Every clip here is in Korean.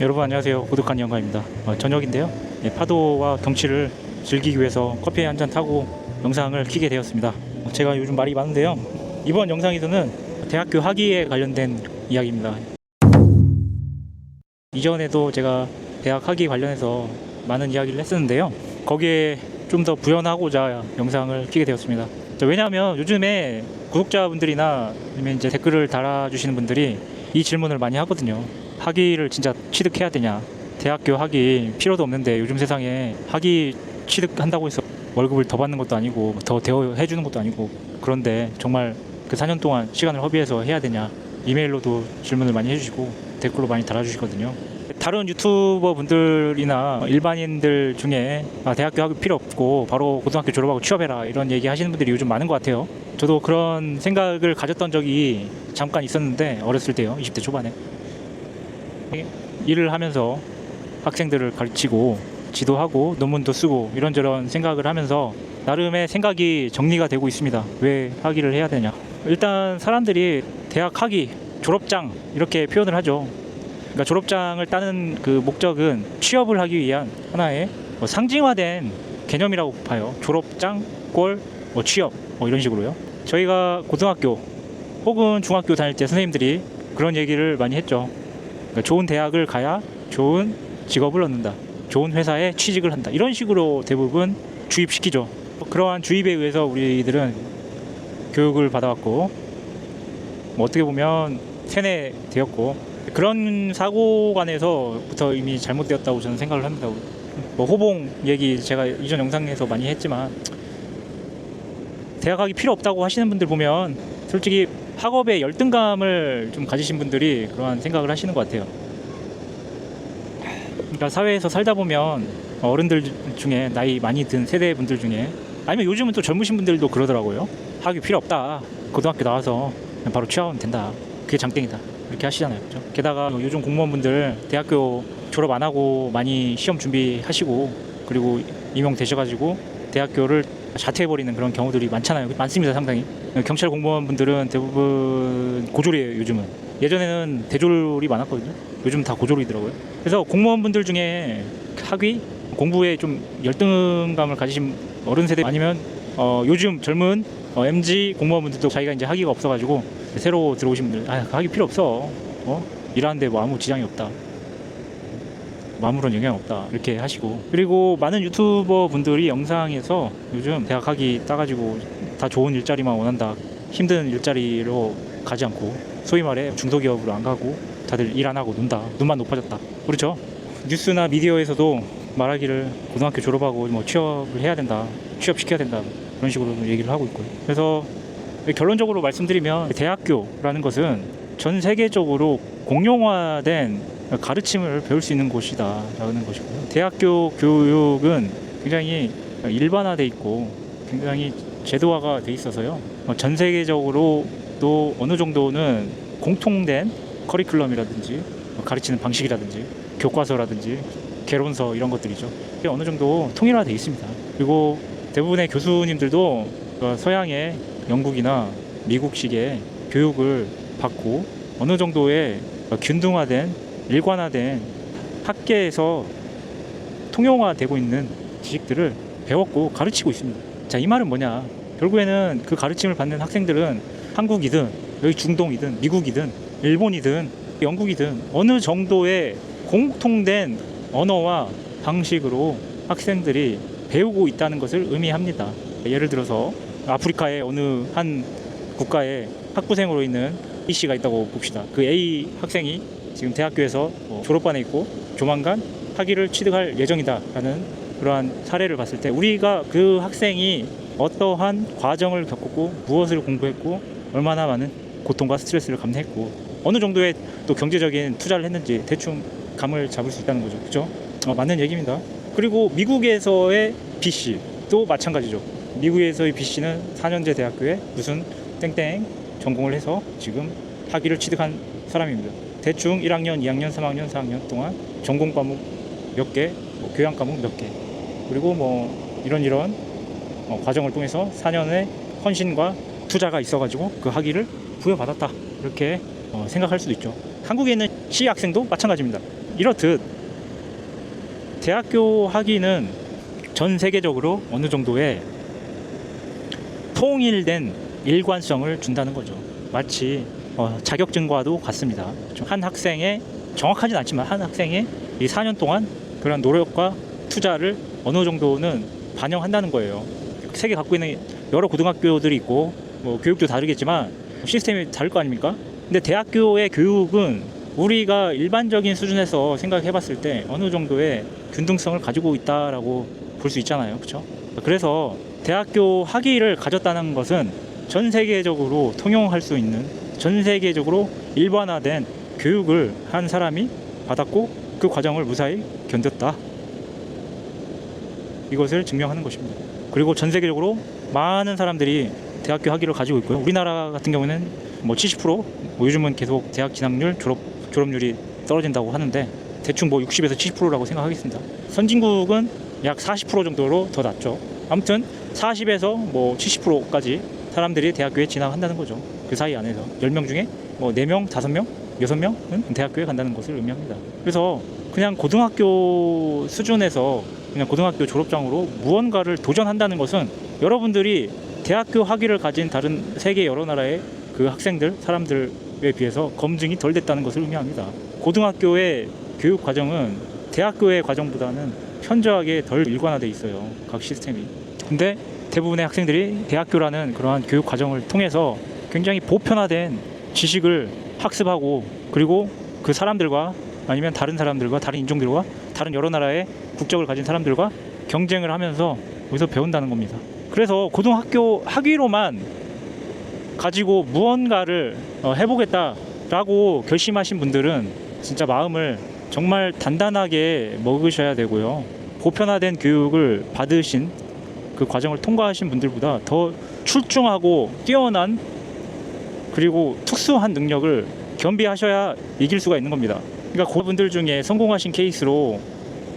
여러분 안녕하세요. 고독한 영화입니다. 어, 저녁인데요. 예, 파도와 경치를 즐기기 위해서 커피 한 잔 타고 영상을 키게 되었습니다. 어, 제가 요즘 말이 많은데요. 이번 영상에서는 대학교 학위에 관련된 이야기입니다. 이전에도 제가 대학 학위 관련해서 많은 이야기를 했었는데요. 거기에 좀 더 부연하고자 영상을 키게 되었습니다. 자, 왜냐하면 요즘에 구독자분들이나 아니면 이제 댓글을 달아주시는 분들이 이 질문을 많이 하거든요. 학위를 진짜 취득해야 되냐? 대학교 학위 필요도 없는데 요즘 세상에 학위 취득한다고 해서 월급을 더 받는 것도 아니고 더 대우해 주는 것도 아니고 그런데 정말 그 4년 동안 시간을 허비해서 해야 되냐? 이메일로도 질문을 많이 해주시고 댓글로 많이 달아주시거든요. 다른 유튜버 분들이나 일반인들 중에 아, 대학교 학위 필요 없고 바로 고등학교 졸업하고 취업해라 이런 얘기 하시는 분들이 요즘 많은 것 같아요. 저도 그런 생각을 가졌던 적이 잠깐 있었는데 어렸을 때요, 20대 초반에 일을 하면서 학생들을 가르치고 지도하고 논문도 쓰고 이런저런 생각을 하면서 나름의 생각이 정리가 되고 있습니다. 왜 학위를 해야 되냐? 일단 사람들이 대학 학위, 졸업장 이렇게 표현을 하죠. 그러니까 졸업장을 따는 그 목적은 취업을 하기 위한 하나의 뭐 상징화된 개념이라고 봐요. 졸업장, 꼴, 뭐 취업 뭐 이런 식으로요. 저희가 고등학교 혹은 중학교 다닐 때 선생님들이 그런 얘기를 많이 했죠. 그러니까 좋은 대학을 가야 좋은 직업을 얻는다. 좋은 회사에 취직을 한다. 이런 식으로 대부분 주입시키죠. 그러한 주입에 의해서 우리들은 교육을 받아왔고 뭐 어떻게 보면 세뇌되었고 그런 사고관에서부터 이미 잘못되었다고 저는 생각을 합니다. 뭐 호봉 얘기 제가 이전 영상에서 많이 했지만 대학 가기 필요 없다고 하시는 분들 보면 솔직히 학업에 열등감을 좀 가지신 분들이 그러한 생각을 하시는 것 같아요. 그러니까 사회에서 살다 보면 어른들 중에 나이 많이 든 세대 분들 중에 아니면 요즘은 또 젊으신 분들도 그러더라고요. 학위 필요 없다. 고등학교 나와서 바로 취업하면 된다. 그게 장땡이다. 이렇게 하시잖아요. 그죠? 게다가 요즘 공무원분들 대학교 졸업 안 하고 많이 시험 준비하시고 그리고 임용되셔가지고 대학교를 자퇴해버리는 그런 경우들이 많잖아요. 많습니다, 상당히. 경찰 공무원분들은 대부분 고졸이에요, 요즘은. 예전에는 대졸이 많았거든요. 요즘 다 고졸이더라고요. 그래서 공무원분들 중에 학위, 공부에 좀 열등감을 가지신 어른 세대 아니면 어, 요즘 젊은 어, MG 공무원분들도 자기가 이제 학위가 없어가지고 새로 들어오신 분들, 아, 학위 필요 없어. 어? 일하는데 뭐 아무 지장이 없다. 뭐 아무런 영향 없다. 이렇게 하시고. 그리고 많은 유튜버 분들이 영상에서 요즘 대학 학위 따가지고 다 좋은 일자리만 원한다. 힘든 일자리로 가지 않고 소위 말해 중소기업으로 안 가고 다들 일 안 하고 논다. 눈만 높아졌다. 그렇죠? 뉴스나 미디어에서도 말하기를 고등학교 졸업하고 뭐 취업을 해야 된다 취업시켜야 된다 그런 식으로 얘기를 하고 있고요. 그래서 결론적으로 말씀드리면 대학교라는 것은 전 세계적으로 공용화된 가르침을 배울 수 있는 곳이다라는 것이고요. 대학교 교육은 굉장히 일반화돼 있고 굉장히 제도화가 돼 있어서요. 어, 전 세계적으로도 어느 정도는 공통된 커리큘럼이라든지 어, 가르치는 방식이라든지 교과서라든지 개론서 이런 것들이죠. 어느 정도 통일화돼 있습니다. 그리고 대부분의 교수님들도 어, 서양의 영국이나 미국식의 교육을 받고 어느 정도의 균등화된 일관화된 학계에서 통용화되고 있는 지식들을 배웠고 가르치고 있습니다. 자, 이 말은 뭐냐? 결국에는 그 가르침을 받는 학생들은 한국이든 여기 중동이든 미국이든 일본이든 영국이든 어느 정도의 공통된 언어와 방식으로 학생들이 배우고 있다는 것을 의미합니다. 예를 들어서 아프리카의 어느 한 국가에 학부생으로 있는 A 씨가 있다고 봅시다. 그 A 학생이 지금 대학교에서 뭐 졸업반에 있고 조만간 학위를 취득할 예정이다라는 그러한 사례를 봤을 때 우리가 그 학생이 어떠한 과정을 겪었고 무엇을 공부했고 얼마나 많은 고통과 스트레스를 감내했고 어느 정도의 또 경제적인 투자를 했는지 대충 감을 잡을 수 있다는 거죠. 그죠? 어, 맞는 얘기입니다. 그리고 미국에서의 B 씨도 마찬가지죠. 미국에서의 B 씨는 4년제 대학교에 무슨 땡땡 전공을 해서 지금 학위를 취득한 사람입니다. 대충 1학년, 2학년, 3학년, 4학년 동안 전공 과목 몇 개, 뭐 교양 과목 몇 개, 그리고 뭐 이런 이런 어, 과정을 통해서 4년의 헌신과 투자가 있어가지고 그 학위를 부여받았다 이렇게 어, 생각할 수도 있죠. 한국에 있는 C 학생도 마찬가지입니다. 이렇듯 대학교 학위는 전 세계적으로 어느 정도의 통일된 일관성을 준다는 거죠. 마치 어, 자격증과도 같습니다. 좀한 학생의 정확하진 않지만 한 학생의 이 4년 동안 그런 노력과 투자를 어느 정도는 반영한다는 거예요. 세계 갖고 있는 여러 고등학교들이 있고 뭐 교육도 다르겠지만 시스템이 다를 거 아닙니까? 근데 대학교의 교육은 우리가 일반적인 수준에서 생각해 봤을 때 어느 정도의 균등성을 가지고 있다라고 볼 수 있잖아요. 그렇죠? 그래서 대학교 학위를 가졌다는 것은 전 세계적으로 통용할 수 있는 전 세계적으로 일반화된 교육을 한 사람이 받았고 그 과정을 무사히 견뎠다. 이것을 증명하는 것입니다. 그리고 전 세계적으로 많은 사람들이 대학교 학위를 가지고 있고요. 우리나라 같은 경우는 뭐 70%, 뭐 요즘은 계속 대학 진학률, 졸업 졸업률이 떨어진다고 하는데 대충 뭐 60에서 70%라고 생각하겠습니다. 선진국은 약 40% 정도로 더 낮죠. 아무튼 40에서 뭐 70%까지 사람들이 대학교에 진학한다는 거죠. 그 사이 안에서 10명 중에 뭐 4명, 5명, 6명은 대학교에 간다는 것을 의미합니다. 그래서 그냥 고등학교 수준에서 그냥 고등학교 졸업장으로 무언가를 도전한다는 것은 여러분들이 대학교 학위를 가진 다른 세계 여러 나라의 그 학생들, 사람들에 비해서 검증이 덜 됐다는 것을 의미합니다. 고등학교의 교육 과정은 대학교의 과정보다는 현저하게 덜 일관화돼 있어요. 각 시스템이. 근데 대부분의 학생들이 대학교라는 그러한 교육 과정을 통해서 굉장히 보편화된 지식을 학습하고 그리고 그 사람들과 아니면 다른 사람들과 다른 인종들과 다른 여러 나라의 국적을 가진 사람들과 경쟁을 하면서 여기서 배운다는 겁니다. 그래서 고등학교 학위로만 가지고 무언가를 어, 해보겠다라고 결심하신 분들은 진짜 마음을 정말 단단하게 먹으셔야 되고요. 보편화된 교육을 받으신 그 과정을 통과하신 분들보다 더 출중하고 뛰어난 그리고 특수한 능력을 겸비하셔야 이길 수가 있는 겁니다. 그러니까 그분들 중에 성공하신 케이스로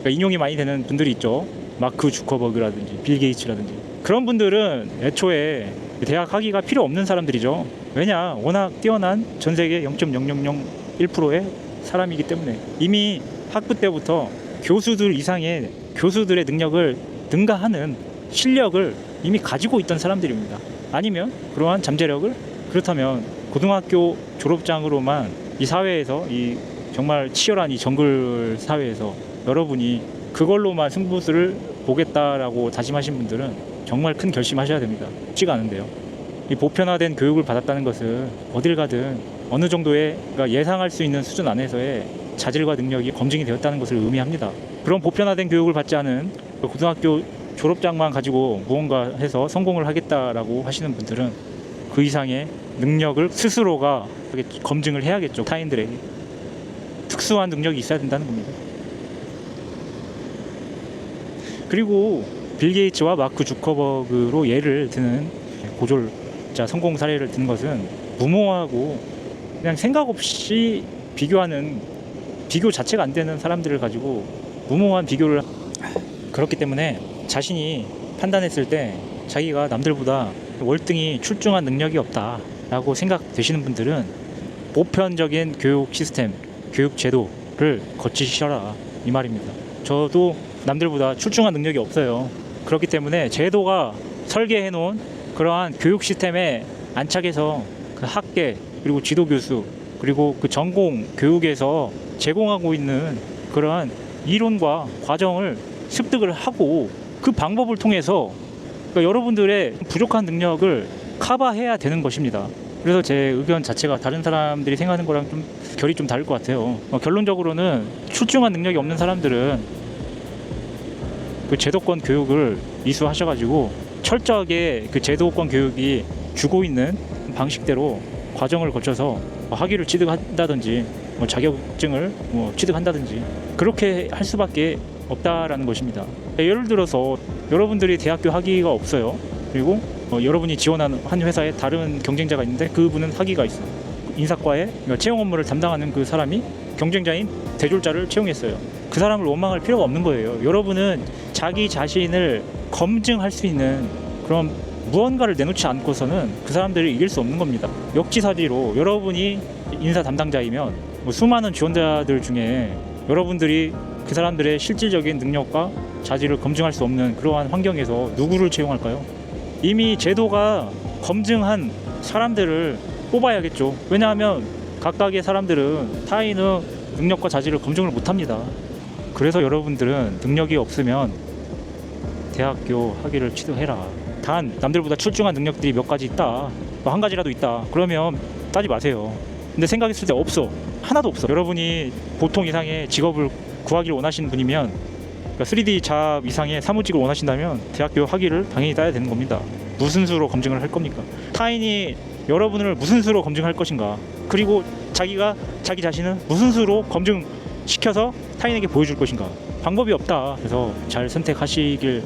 그러니까 인용이 많이 되는 분들이 있죠. 마크 주커버그라든지 빌 게이츠라든지 그런 분들은 애초에 대학 학위가 필요 없는 사람들이죠. 왜냐 워낙 뛰어난 전 세계 0.0001%의 사람이기 때문에 이미 학부 때부터 교수들 이상의 교수들의 능력을 능가하는 실력을 이미 가지고 있던 사람들입니다. 아니면 그러한 잠재력을 그렇다면 고등학교 졸업장으로만 이 사회에서 이 정말 치열한 이 정글 사회에서 여러분이 그걸로만 승부수를 보겠다라고 다짐하신 분들은 정말 큰 결심하셔야 됩니다. 쉽지가 않은데요. 이 보편화된 교육을 받았다는 것은 어딜 가든 어느 정도의 그러니까 예상할 수 있는 수준 안에서의 자질과 능력이 검증이 되었다는 것을 의미합니다. 그런 보편화된 교육을 받지 않은 그 고등학교 졸업장만 가지고 무언가 해서 성공을 하겠다라고 하시는 분들은 그 이상의 능력을 스스로가 검증을 해야겠죠. 타인들에게. 특수한 능력이 있어야 된다는 겁니다. 그리고 빌 게이츠와 마크 주커버그로 예를 드는 고졸자 성공 사례를 드는 것은 무모하고 그냥 생각 없이 비교하는 비교 자체가 안 되는 사람들을 가지고 무모한 비교를 그렇기 때문에 자신이 판단했을 때 자기가 남들보다 월등히 출중한 능력이 없다라고 생각되시는 분들은 보편적인 교육 시스템, 교육 제도를 거치셔라 이 말입니다. 저도 남들보다 출중한 능력이 없어요. 그렇기 때문에 제도가 설계해 놓은 그러한 교육 시스템에 안착해서 그 학계 그리고 지도 교수 그리고 그 전공 교육에서 제공하고 있는 그러한 이론과 과정을 습득을 하고 그 방법을 통해서 그러니까 여러분들의 부족한 능력을 커버해야 되는 것입니다. 그래서 제 의견 자체가 다른 사람들이 생각하는 거랑 좀 결이 좀 다를 것 같아요. 어, 결론적으로는 출중한 능력이 없는 사람들은 그 제도권 교육을 이수하셔가지고 철저하게 그 제도권 교육이 주고 있는 방식대로 과정을 거쳐서 뭐 학위를 취득한다든지 뭐 자격증을 뭐 취득한다든지 그렇게 할 수밖에 없다라는 것입니다. 예를 들어서 여러분들이 대학교 학위가 없어요. 그리고 어, 여러분이 지원하는 한 회사에 다른 경쟁자가 있는데 그분은 학위가 있어요. 인사과에 그러니까 채용 업무를 담당하는 그 사람이 경쟁자인 대졸자를 채용했어요. 그 사람을 원망할 필요가 없는 거예요. 여러분은 자기 자신을 검증할 수 있는 그런 무언가를 내놓지 않고서는 그 사람들을 이길 수 없는 겁니다. 역지사지로 여러분이 인사 담당자이면 뭐 수많은 지원자들 중에 여러분들이 그 사람들의 실질적인 능력과 자질을 검증할 수 없는 그러한 환경에서 누구를 채용할까요? 이미 제도가 검증한 사람들을 뽑아야겠죠. 왜냐하면 각각의 사람들은 타인의 능력과 자질을 검증을 못합니다. 그래서 여러분들은 능력이 없으면 대학교 학위를 취소해라. 단 남들보다 출중한 능력들이 몇 가지 있다. 뭐 한 가지라도 있다. 그러면 따지 마세요. 근데 생각했을 때 없어. 하나도 없어. 여러분이 보통 이상의 직업을 구하기를 원하시는 분이면 그러니까 3D 잡 이상의 사무직을 원하신다면 대학교 학위를 당연히 따야 되는 겁니다. 무슨 수로 검증을 할 겁니까? 타인이 여러분을 무슨 수로 검증할 것인가? 그리고 자기가 자기 자신은 무슨 수로 검증시켜서 타인에게 보여줄 것인가? 방법이 없다. 그래서 잘 선택하시길